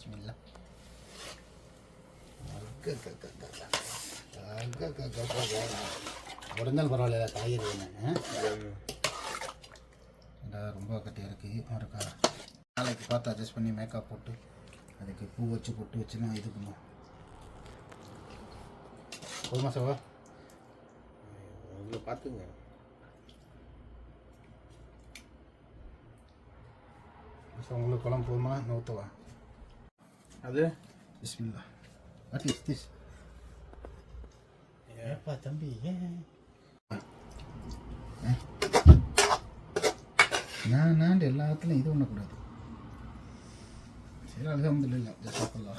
பிஸ்மில்லா உடஞ்சாலும் பரவாயில்ல காய்கறி என்ன ரொம்ப கட்டியாக இருக்குது இருக்கா? நாளைக்கு பார்த்து அட்ஜஸ்ட் பண்ணி மேக்கப் போட்டு அதுக்கு பூ வச்சு பொட்டு வச்சு நான் இது பண்ணுவோம் போதுமா சவா அதில் பார்த்துங்க. உங்களுக்கு குழம்பு போதுமா? நூற்றுவா அது? பிஸ்மில்லா இஸ் திஸ் ஏப்பா தம்பி நான் நான் எல்லாத்துலையும் இது பண்ணக்கூடாது சரி அலகம்துல்ல ஜசாக்கல்லா